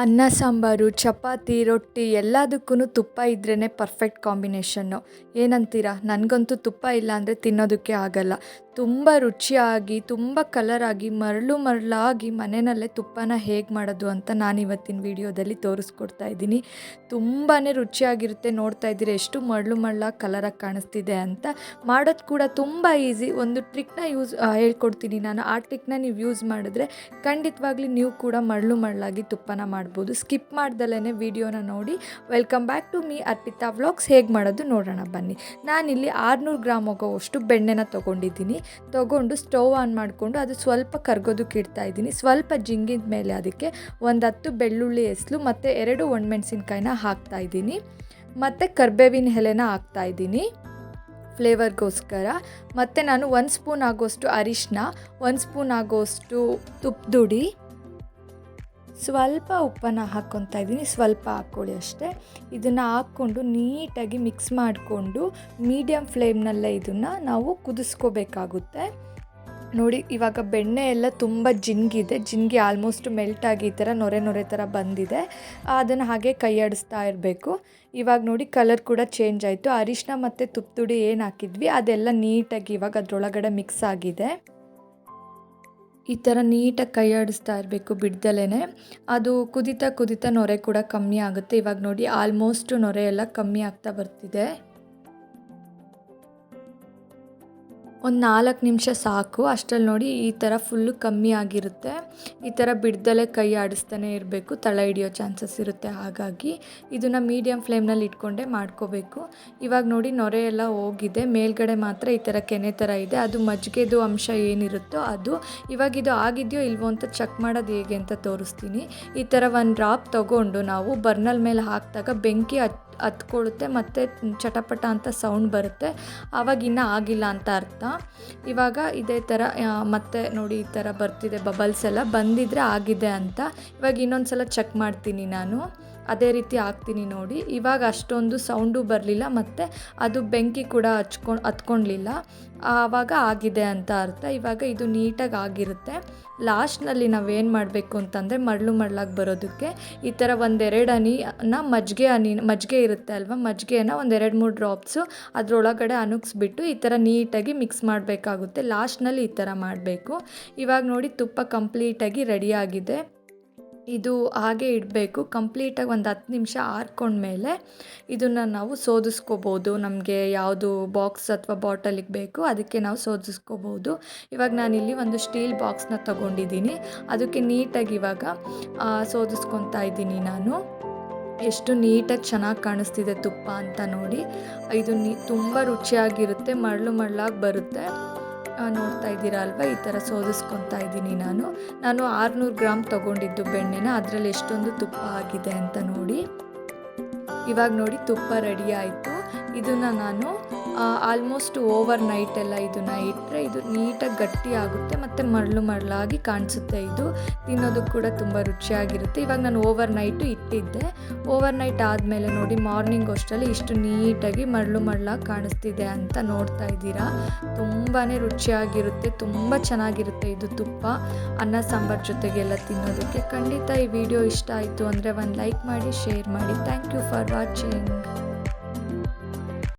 ಅನ್ನ ಸಾಂಬಾರು, ಚಪಾತಿ, ರೊಟ್ಟಿ ಎಲ್ಲದಕ್ಕೂ ತುಪ್ಪ ಇದ್ರೇ ಪರ್ಫೆಕ್ಟ್ ಕಾಂಬಿನೇಷನ್ನು ಏನಂತೀರಾ? ನನಗಂತೂ ತುಪ್ಪ ಇಲ್ಲ ಅಂದರೆ ತಿನ್ನೋದಕ್ಕೆ ಆಗಲ್ಲ. ತುಂಬ ರುಚಿಯಾಗಿ, ತುಂಬ ಕಲರಾಗಿ ಮರಳು ಮರಳಾಗಿ ಮನೆಯಲ್ಲೇ ತುಪ್ಪನ ಹೇಗೆ ಮಾಡೋದು ಅಂತ ನಾನು ಇವತ್ತಿನ ವಿಡಿಯೋದಲ್ಲಿ ತೋರಿಸ್ಕೊಡ್ತಾ ಇದ್ದೀನಿ. ತುಂಬಾ ರುಚಿಯಾಗಿರುತ್ತೆ. ನೋಡ್ತಾ ಇದ್ದೀರಿ? ಎಷ್ಟು ಮರಳು ಮರಳಾಗಿ ಕಲರಾಗಿ ಕಾಣಿಸ್ತಿದೆ ಅಂತ. ಮಾಡೋದು ಕೂಡ ತುಂಬ ಈಸಿ ಒಂದು ಟ್ರಿಕ್ನ ಯೂಸ್ ಹೇಳ್ಕೊಡ್ತೀನಿ ನಾನು. ಆ ಟ್ರಿಕ್ನ ನೀವು ಯೂಸ್ ಮಾಡಿದ್ರೆ ಖಂಡಿತವಾಗ್ಲಿ ನೀವು ಕೂಡ ಮರಳು ಮರಳಾಗಿ ತುಪ್ಪನ ಮಾಡ್ಬೋದು. ಸ್ಕಿಪ್ ಮಾಡ್ದಲೇ ವಿಡಿಯೋನ ನೋಡಿ. Welcome back to me Arpita vlogs ಹೇಗೆ ಮಾಡೋದು ನೋಡೋಣ ಬನ್ನಿ. ನಾನಿಲ್ಲಿ ಆರುನೂರು ಗ್ರಾಮ್ ಹೋಗೋವಷ್ಟು ಬೆಣ್ಣೆನ ತೊಗೊಂಡಿದ್ದೀನಿ. ತೊಗೊಂಡು ಸ್ಟವ್ ಆನ್ ಮಾಡಿಕೊಂಡು ಅದು ಸ್ವಲ್ಪ ಕರ್ಗೋದಕ್ಕೆ ಇಡ್ತಾ ಇದ್ದೀನಿ. ಸ್ವಲ್ಪ ಜಿಂಗಿದ ಮೇಲೆ ಅದಕ್ಕೆ ಒಂದು ಹತ್ತು ಬೆಳ್ಳುಳ್ಳಿ ಎಸ್ಲು ಮತ್ತು ಎರಡು ಒಣಮೆಣ್ಸಿನ್ಕಾಯಿನ ಹಾಕ್ತಾ ಇದ್ದೀನಿ. ಮತ್ತು ಕರ್ಬೇವಿನ ಎಲೆನ ಹಾಕ್ತಾ ಇದ್ದೀನಿ. ಫ್ಲೇವರ್ಗೋಸ್ಕರ. ಮತ್ತು ನಾನು ಒಂದು ಸ್ಪೂನ್ ಆಗೋಷ್ಟು ಅರಿಶಿನ ಒಂದು ಸ್ಪೂನ್ ಆಗೋಷ್ಟು ತುಪ್ಪದುಡಿ ಸ್ವಲ್ಪ ಉಪ್ಪನ್ನು ಹಾಕ್ಕೊತಾ ಇದ್ದೀನಿ. ಸ್ವಲ್ಪ ಹಾಕ್ಕೊಳ್ಳಿ ಅಷ್ಟೇ. ಇದನ್ನು ಹಾಕ್ಕೊಂಡು ನೀಟಾಗಿ ಮಿಕ್ಸ್ ಮಾಡಿಕೊಂಡು ಮೀಡಿಯಮ್ ಫ್ಲೇಮ್ನಲ್ಲೇ ಇದನ್ನು ನಾವು ಕುದಿಸ್ಕೋಬೇಕಾಗುತ್ತೆ. ನೋಡಿ, ಇವಾಗ ಬೆಣ್ಣೆ ಎಲ್ಲ ತುಂಬ ಜಿಂಗಿದೆ. ಜಿಂಗಿ ಆಲ್ಮೋಸ್ಟ್ ಮೆಲ್ಟ್ ಆಗಿ ಈ ಥರ ನೊರೆ ನೊರೆ ಥರ ಬಂದಿದೆ. ಅದನ್ನು ಹಾಗೆ ಕೈಯಾಡಿಸ್ತಾ ಇರಬೇಕು. ಇವಾಗ ನೋಡಿ ಕಲರ್ ಕೂಡ ಚೇಂಜ್ ಆಯಿತು. ಅರಿಶಿನ ಮತ್ತು ತುಪ್ಪುಡಿ ಏನು ಹಾಕಿದ್ವಿ, ಅದೆಲ್ಲ ನೀಟಾಗಿ ಇವಾಗ ಅದರೊಳಗಡೆ ಮಿಕ್ಸ್ ಆಗಿದೆ. ಈ ಥರ ನೀಟಾಗಿ ಕೈಯಾಡಿಸ್ತಾ ಇರಬೇಕು ಬಿಡ್ದಲೇ ಅದು ಕುದಿತಾ ಕುದಿತಾ ನೊರೆ ಕೂಡ ಕಮ್ಮಿ ಆಗುತ್ತೆ. ಇವಾಗ ನೋಡಿ ಆಲ್ಮೋಸ್ಟ್ ನೊರೆ ಎಲ್ಲ ಕಮ್ಮಿ ಆಗ್ತಾ ಬರ್ತಿದೆ. ಒಂದು ನಾಲ್ಕು ನಿಮಿಷ ಸಾಕು. ಅಷ್ಟರಲ್ಲಿ ನೋಡಿ ಈ ಥರ ಫುಲ್ಲು ಕಮ್ಮಿ ಆಗಿರುತ್ತೆ. ಈ ಥರ ಬಿಡ್ದಲೇ ಕೈ ಆಡಿಸ್ತಾನೆ ಇರಬೇಕು. ತಳ ಹಿಡಿಯೋ ಚಾನ್ಸಸ್ ಇರುತ್ತೆ. ಹಾಗಾಗಿ ಇದನ್ನು ಮೀಡಿಯಮ್ ಫ್ಲೇಮ್ನಲ್ಲಿ ಇಟ್ಕೊಂಡೇ ಮಾಡ್ಕೋಬೇಕು. ಇವಾಗ ನೋಡಿ ನೊರೆ ಎಲ್ಲ ಹೋಗಿದೆ. ಮೇಲ್ಗಡೆ ಮಾತ್ರ ಈ ಥರ ಕೆನೆ ಥರ ಇದೆ. ಅದು ಮಜ್ಜಿಗೆದು ಅಂಶ ಏನಿರುತ್ತೋ ಅದು. ಇವಾಗ ಇದು ಆಗಿದೆಯೋ ಇಲ್ವೋ ಅಂತ ಚೆಕ್ ಮಾಡೋದು ಹೇಗೆ ಅಂತ ತೋರಿಸ್ತೀನಿ. ಈ ಥರ ಒಂದು ಡ್ರಾಪ್ ತೊಗೊಂಡು ನಾವು ಬರ್ನಲ್ ಮೇಲೆ ಹಾಕಿದಾಗ ಬೆಂಕಿ ಹತ್ಕೊಳ್ಳುತ್ತೆ ಮತ್ತು ಚಟಪಟ ಅಂತ ಸೌಂಡ್ ಬರುತ್ತೆ. ಆವಾಗ ಇನ್ನೂ ಆಗಿಲ್ಲ ಅಂತ ಅರ್ಥ. ಇವಾಗ ಇದೇ ಥರ ಮತ್ತೆ ನೋಡಿ ಈ ಥರ ಬರ್ತಿದೆ ಬಬಲ್ಸ್ ಎಲ್ಲ. ಬಂದಿದ್ರೆ ಆಗಿದೆ ಅಂತ. ಇವಾಗ ಇನ್ನೊಂದು ಸಲ ಚೆಕ್ ಮಾಡ್ತೀನಿ ನಾನು. ಅದೇ ರೀತಿ ಹಾಕ್ತೀನಿ ನೋಡಿ. ಇವಾಗ ಅಷ್ಟೊಂದು ಸೌಂಡು ಬರಲಿಲ್ಲ ಮತ್ತು ಅದು ಬೆಂಕಿ ಕೂಡ ಹಚ್ಕೊಂಡು ಹತ್ಕೊಳ್ಲಿಲ್ಲ ಆವಾಗ ಆಗಿದೆ ಅಂತ ಅರ್ಥ. ಇವಾಗ ಇದು ನೀಟಾಗಿ ಆಗಿರುತ್ತೆ. ಲಾಸ್ಟ್ನಲ್ಲಿ ನಾವೇನು ಮಾಡಬೇಕು ಅಂತಂದರೆ ಮರಳು ಮರಳಾಗಿ ಬರೋದಕ್ಕೆ ಈ ಥರ ಒಂದೆರಡು ಹನಿನ ಮಜ್ಜಿಗೆ ಹನಿ ಮಜ್ಜಿಗೆ ಇರುತ್ತೆ ಅಲ್ವಾ? ಮಜ್ಜಿಗೆನ ಒಂದೆರಡು ಮೂರು ಡ್ರಾಪ್ಸು ಅದರೊಳಗಡೆ ಅನುಗ್ಸ್ಬಿಟ್ಟು ಈ ಥರ ನೀಟಾಗಿ ಮಿಕ್ಸ್ ಮಾಡಬೇಕಾಗುತ್ತೆ. ಲಾಸ್ಟ್ನಲ್ಲಿ ಈ ಥರ ಮಾಡಬೇಕು. ಇವಾಗ ನೋಡಿ ತುಪ್ಪ ಕಂಪ್ಲೀಟಾಗಿ ರೆಡಿಯಾಗಿದೆ ಇದು ಹಾಗೆ ಇಡಬೇಕು. ಕಂಪ್ಲೀಟಾಗಿ ಒಂದು ಹತ್ತು ನಿಮಿಷ ಆರ್ಕೊಂಡ್ಮೇಲೆ ಇದನ್ನು ನಾವು ಸೋದಿಸ್ಕೋಬೋದು. ನಮಗೆ ಯಾವುದು ಬಾಕ್ಸ್ ಅಥವಾ ಬಾಟಲಿಗೆ ಬೇಕು ಅದಕ್ಕೆ ನಾವು ಸೋದಿಸ್ಕೋಬೋದು. ಇವಾಗ ನಾನಿಲ್ಲಿ ಒಂದು ಸ್ಟೀಲ್ ಬಾಕ್ಸ್ನ ತೊಗೊಂಡಿದ್ದೀನಿ ಅದಕ್ಕೆ ನೀಟಾಗಿ ಇವಾಗ ಸೋದಿಸ್ಕೊತಾ ಇದ್ದೀನಿ ನಾನು. ಎಷ್ಟು ನೀಟಾಗಿ ಚೆನ್ನಾಗಿ ಕಾಣಿಸ್ತಿದೆ ತುಪ್ಪ ಅಂತ ನೋಡಿ. ಇದು ನೀ, ತುಂಬ ರುಚಿಯಾಗಿರುತ್ತೆ, ಮರಳು ಮರಳಾಗಿ ಬರುತ್ತೆ. ನೋಡ್ತಾ ಇದ್ದೀರಾ ಅಲ್ವಾ ಈ ಥರ ಸೋದಿಸ್ಕೊತಾ ಇದ್ದೀನಿ ನಾನು. ನಾನು ಆರುನೂರು ಗ್ರಾಮ್ ತೊಗೊಂಡಿದ್ದು ಬೆಣ್ಣೆನ. ಅದರಲ್ಲಿ ಎಷ್ಟೊಂದು ತುಪ್ಪ ಆಗಿದೆ ಅಂತ ನೋಡಿ. ಇವಾಗ ನೋಡಿ ತುಪ್ಪ ರೆಡಿ ಆಯಿತು. ಇದನ್ನು ನಾನು ಆಲ್ಮೋಸ್ಟ್ ಓವರ್ ನೈಟ್ ಎಲ್ಲ ಇದನ್ನು ಇಟ್ಟರೆ ಇದು ನೀಟಾಗಿ ಗಟ್ಟಿ ಆಗುತ್ತೆ ಮತ್ತು ಮರಳು ಮರಳಾಗಿ ಕಾಣಿಸುತ್ತೆ ಇದು. ತಿನ್ನೋದಕ್ಕೆ ಕೂಡ ತುಂಬ ರುಚಿಯಾಗಿರುತ್ತೆ. ಇವಾಗ ನಾನು ಓವರ್ ನೈಟು ಇಟ್ಟಿದ್ದೆ. ಓವರ್ ನೈಟ್ ಆದಮೇಲೆ ನೋಡಿ ಮಾರ್ನಿಂಗ್ ಅಷ್ಟರಲ್ಲಿ ಇಷ್ಟು ನೀಟಾಗಿ ಮರಳು ಮರಳಾಗಿ ಕಾಣಿಸ್ತಿದೆ ಅಂತ ನೋಡ್ತಾ ಇದ್ದೀರಾ. ತುಂಬಾ ರುಚಿಯಾಗಿರುತ್ತೆ, ತುಂಬ ಚೆನ್ನಾಗಿರುತ್ತೆ ಇದು ತುಪ್ಪ. ಅನ್ನ, ಸಾಂಬಾರು ಜೊತೆಗೆಲ್ಲ ತಿನ್ನೋದಕ್ಕೆ ಖಂಡಿತ ಈ ವಿಡಿಯೋ ಇಷ್ಟ ಆಯಿತು ಅಂದರೆ ಒಂದು ಲೈಕ್ ಮಾಡಿ ಶೇರ್ ಮಾಡಿ. Thank you for watching